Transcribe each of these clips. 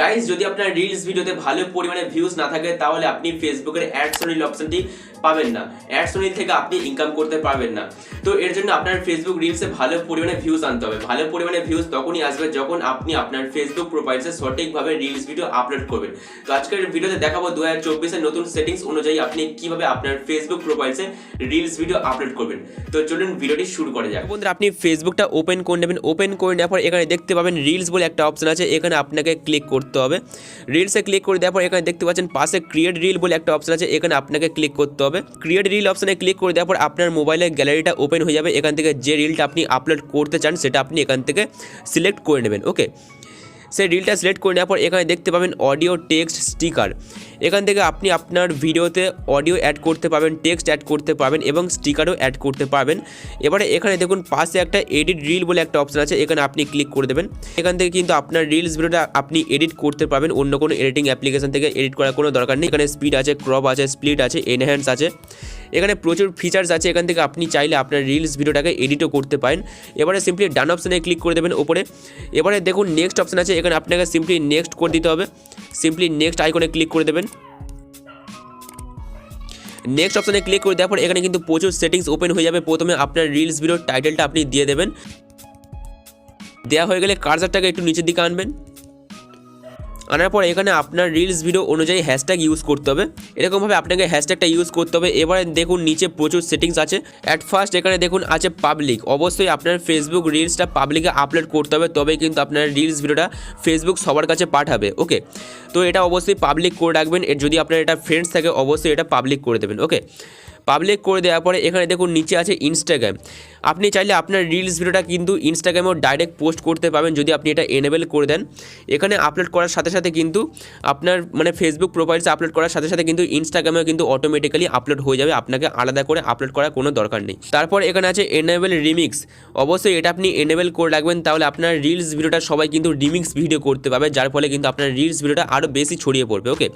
Guys যদি আপনার reels ভিডিওতে ভালো পরিমাণে ভিউজ না থাকে, তাহলে আপনি ফেসবুকের অ্যাডস রিল অপশনটি পাবেন না। অ্যাডস রিল থেকে আপনি ইনকাম করতে পারবেন না। তো এর জন্য আপনার ফেসবুক রিলসে ভালো পরিমাণে ভিউজ আনতে হবে। ভালো পরিমাণে ভিউজ তখনই আসবে যখন আপনি আপনার ফেসবুক প্রোফাইলসে সঠিকভাবে রিলস ভিডিও আপলোড করবেন। তো আজকের ভিডিওতে দেখাবো দু হাজার চব্বিশের নতুন সেটিংস অনুযায়ী আপনি কীভাবে আপনার ফেসবুক প্রোফাইলসে রিলস ভিডিও আপলোড করবেন। তো চলুন ভিডিওটি শুরু করা যাক। বন্ধুরা, আপনি ফেসবুকটা ওপেন করে নেবেন। ওপেন করে নেওয়ার পর এখানে দেখতে পাবেন রিলস বলে একটা অপশন আছে। এখানে আপনাকে ক্লিক করতে হবে। রিলসে ক্লিক করে দেওয়ার পর এখানে দেখতে পাচ্ছেন পাশে ক্রিয়েট রিল বলে একটা অপশন আছে, এখানে আপনাকে ক্লিক করতে হবে। ক্রিয়েট রিল অপশানে ক্লিক করে দেওয়ার পর আপনার মোবাইলের গ্যালারিটা ওপেন হয়ে যাবে, এখান থেকে যে রিলটা আপনি আপলোড করতে চান সেটা আপনি এখান থেকে সিলেক্ট করে নেবেন ওকে সেই রিলটা সিলেক্ট করে নেওয়ার পর এখানে দেখতে পাবেন অডিও টেক্সট স্টিকার এখান থেকে আপনি আপনার ভিডিওতে অডিও অ্যাড করতে পারবেন টেক্সট অ্যাড করতে পারবেন এবং স্টিকারও অ্যাড করতে পারবেন। এবারে এখানে দেখুন পাশে একটা এডিট রিল বলে একটা অপশন আছে, এখানে আপনি ক্লিক করে দেবেন। এখান থেকে কিন্তু আপনার রিলস ভিডিওটা আপনি এডিট করতে পারবেন, অন্য কোনো এডিটিং অ্যাপ্লিকেশন থেকে এডিট করার কোনো দরকার নেই। এখানে স্পিড আছে ক্রপ আছে স্প্লিট আছে এনহ্যান্স আছে। এখানে প্রচুর ফিচার্স আছে, এখান থেকে আপনি চাইলে আপনার রিলস ভিডিওটাকে এডিটও করতে পারেন। এবারে সিম্পলি ডান অপশানে ক্লিক করে দেবেন ওপরে এবারে দেখুন নেক্সট অপশান আছে, এখানে আপনাকে সিম্পলি নেক্সট করে দিতে হবে। সিম্পলি নেক্সট আইকনে ক্লিক করে দেবেন। নেক্সট অপশানে ক্লিক করে দেওয়ার পর এখানে কিন্তু প্রচুর সেটিংস ওপেন হয়ে যাবে। প্রথমে আপনার রিলস ভিডিওর টাইটেলটা আপনি দিয়ে দেবেন। দেওয়া হয়ে গেলে কার্সারটাকে একটু নিচের দিকে আনবেন। আনার পর এখানে আপনার রিলস ভিডিও অনুযায়ী হ্যাশট্যাগ ইউজ করতে হবে। এরকমভাবে আপনাকে হ্যাশট্যাগটা ইউজ করতে হবে। এবারে দেখুন, নিচে প্রচুর সেটিংস আছে। অ্যাট ফার্স্ট এখানে দেখুন, আছে পাবলিক অবশ্যই আপনার ফেসবুক রিলসটা পাবলিকে আপলোড করতে হবে তবে কিন্তু আপনার রিলস ভিডিওটা ফেসবুক সবার কাছে পাঠাবে। ওকে তো এটা অবশ্যই পাবলিক করে রাখবেন। যদি আপনার এটা ফ্রেন্ডস থাকে, অবশ্যই এটা পাবলিক করে দেবেন। ওকে পাবলিক করে দেওয়ার পরে এখানে দেখুন, নিচে আছে ইনস্টাগ্রাম আপনি চাইলে আপনার রিলস ভিডিওটা কিন্তু ইনস্টাগ্রামেও ডাইরেক্ট পোস্ট করতে পারবেন যদি আপনি এটা এনেবেল করে দেন। এখানে আপলোড করার সাথে সাথে কিন্তু আপনার মানে ফেসবুক প্রোফাইলসে আপলোড করার সাথে সাথে কিন্তু ইনস্টাগ্রামেও কিন্তু অটোমেটিক্যালি আপলোড হয়ে যাবে। আপনাকে আলাদা করে আপলোড করার কোনো দরকার নেই। তারপর এখানে আছে এনেবেল রিমিক্স অবশ্যই এটা আপনি এনেবেল করে রাখবেন, তাহলে আপনার রিলস ভিডিওটা সবাই কিন্তু রিমিক্স ভিডিও করতে পারবে, যার ফলে কিন্তু আপনার রিলস ভিডিওটা আরও বেশি ছড়িয়ে পড়বে ওকে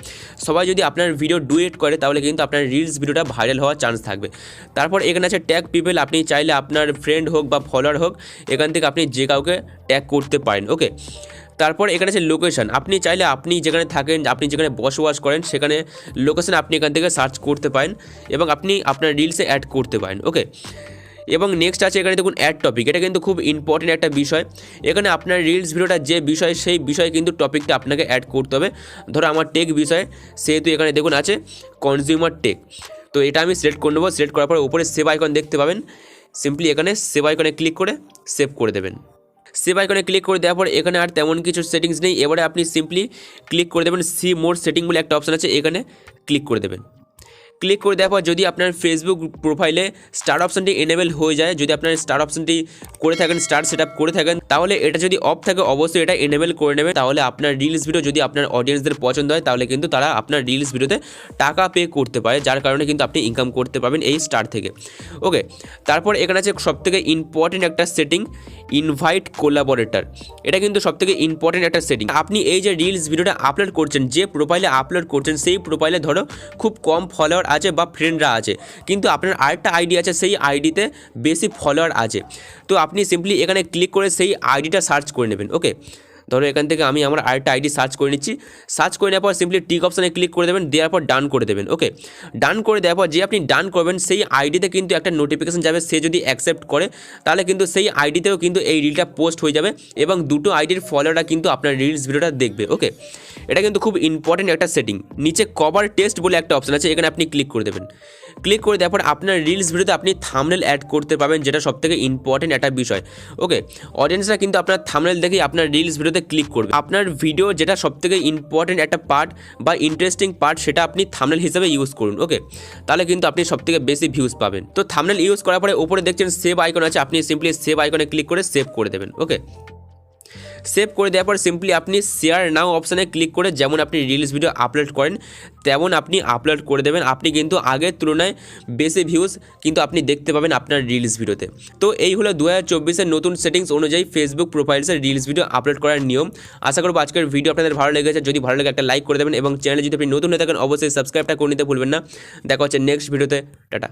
সবাই যদি আপনার ভিডিও ডুয়েট করে, তাহলে কিন্তু আপনার রিলস ভিডিওটা ভাইরাল হওয়ার চান্স থাকবে। তারপর এখানে আছে ট্যাগ পিপল আপনি চাইলে আপনার ফ্রেন্ড হোক বা ফলোয়ার হোক, এখান থেকে আপনি যে কাউকে ট্যাগ করতে পারেন ওকে তারপর এখানে আছে লোকেশন আপনি চাইলে আপনি যেখানে থাকেন, আপনি যেখানে বসবাস করেন, সেখানে লোকেশান আপনি এখান থেকে সার্চ করতে পারেন এবং আপনি আপনার রিলসে অ্যাড করতে পারেন ওকে এবং নেক্সট আছে এখানে দেখুন অ্যাড টপিক এটা কিন্তু খুব ইম্পর্টেন্ট একটা বিষয়। এখানে আপনার রিলস ভিডিওটা যে বিষয়, সেই বিষয়ে কিন্তু টপিকটা আপনাকে অ্যাড করতে হবে। ধরো আমার টেক বিষয়, সেহেতু এখানে দেখুন আছে কনজিউমার টেক তো এটা আমি সিলেক্ট করে নেব। সিলেক্ট করার পর উপরে সেভ আইকন দেখতে পাবেন। সিম্পলি এখানে সেভ আইকনে ক্লিক করে সেভ করে দেবেন। সেভ আইকনে ক্লিক করে দেওয়ার পর এখানে আর তেমন কিছু সেটিংস নেই। এবারে আপনি সিম্পলি ক্লিক করে দেবেন সি মোর সেটিং বলে একটা অপশান আছে, এখানে ক্লিক করে দেবেন। ক্লিক করে দেওয়ার পর যদি আপনার ফেসবুক প্রোফাইলে স্টার অপশানটি এনেবেল হয়ে যায়, যদি আপনার স্টার অপশানটি করে থাকেন স্টার সেট করে থাকেন, তাহলে এটা যদি অফ থাকে, অবশ্যই এটা এনেবেল করে নেবে তাহলে আপনার রিলস ভিডিও যদি আপনার অডিয়েন্সদের পছন্দ হয়, তাহলে কিন্তু তারা আপনার রিলস ভিডিওতে টাকা পে করতে পারে, যার কারণে কিন্তু আপনি ইনকাম করতে পারবেন এই স্টার থেকে। ওকে তারপর এখানে আছে সবথেকে ইম্পর্টেন্ট একটা সেটিং ইনভাইট কোলাবোরেটর এটা কিন্তু সবথেকে ইম্পর্টেন্ট একটা সেটিং আপনি এই যে রিলস ভিডিওটা আপলোড করছেন, যে প্রোফাইলে আপলোড করছেন, সেই প্রোফাইলে ধরো খুব কম ফলোয়ার আছে বা ফ্রেন্ডরা আছে। কিন্তু আপনার আরেকটা আইডি আছে, সেই আইডিতে বেশি ফলোয়ার আছে। তো আপনি সিম্পলি এখানে ক্লিক করে সেই আইডিটা সার্চ করে নেবেন ওকে ধরো এখান থেকে আমি আমার আরেকটা আইডি সার্চ করে নিচ্ছি। সার্চ করে নেওয়ার পর সিম্পলি টিক অপশানে ক্লিক করে দেবেন, দেওয়ার পর ডান করে দেবেন ওকে ডান করে দেওয়ার পর যে আপনি ডান করবেন, সেই আইডিতে কিন্তু একটা নোটিফিকেশান যাবে, সে যদি অ্যাকসেপ্ট করে, তাহলে কিন্তু সেই আইডিতেও কিন্তু এই রিলটা পোস্ট হয়ে যাবে এবং দুটো আইডির ফলোয়াররা কিন্তু আপনার রিলস ভিডিওটা দেখবে ওকে এটা কিন্তু খুব ইম্পর্টেন্ট একটা সেটিং নিচে কভার টেস্ট বলে একটা অপশান আছে, এখানে আপনি ক্লিক করে দেবেন। ক্লিক করে দেওয়ার পর আপনার রিলস ভিডিওতে আপনি থামনেল অ্যাড করতে পারবেন, যেটা সবথেকে ইম্পর্টেন্ট একটা বিষয়। ওকে অডিয়েন্সরা কিন্তু আপনার থামনেল দেখেই আপনার রিলস ভিডিওতে ক্লিক করবে। আপনার ভিডিও যেটা সবথেকে ইম্পর্টেন্ট একটা পার্ট বা ইন্টারেস্টিং পার্ট সেটা আপনি থামনেল হিসেবে ইউজ করুন। ওকে তাহলে কিন্তু আপনি সবথেকে বেশি ভিউজ পাবেন। তো থামনেল ইউজ করার পরে উপরে দেখছেন সেভ আইকন আছে, আপনি সিম্পলি সেভ আইকনে ক্লিক করে সেভ করে দেবেন। ওকে সেভ করে দেওয়ার পর সিম্পলি আপনি শেয়ার নাও অপশানে ক্লিক করে যেমন আপনি রিলস ভিডিও আপলোড করেন, তেমন আপনি আপলোড করে দেবেন। আপনি কিন্তু আগের তুলনায় বেশি ভিউজ কিন্তু আপনি দেখতে পাবেন আপনার রিলস ভিডিওতে তো। এই হলো দু হাজার নতুন সেটিংস অনুযায়ী ফেসবুক প্রোফাইলসের রিলস ভিডিও আপলোড করার নিয়ম। আশা করব আজকের ভিডিও আপনাদের ভালো লেগেছে। যদি ভালো লাগে একটা লাইক করে দেবেন এবং চ্যানেলে যদি আপনি নতুন হয়ে থাকেন, অবশ্যই সাবস্ক্রাইবটা করে নিতে ভুলবেন না। দেখা হচ্ছে নেক্সট ভিডিওতে টাটা।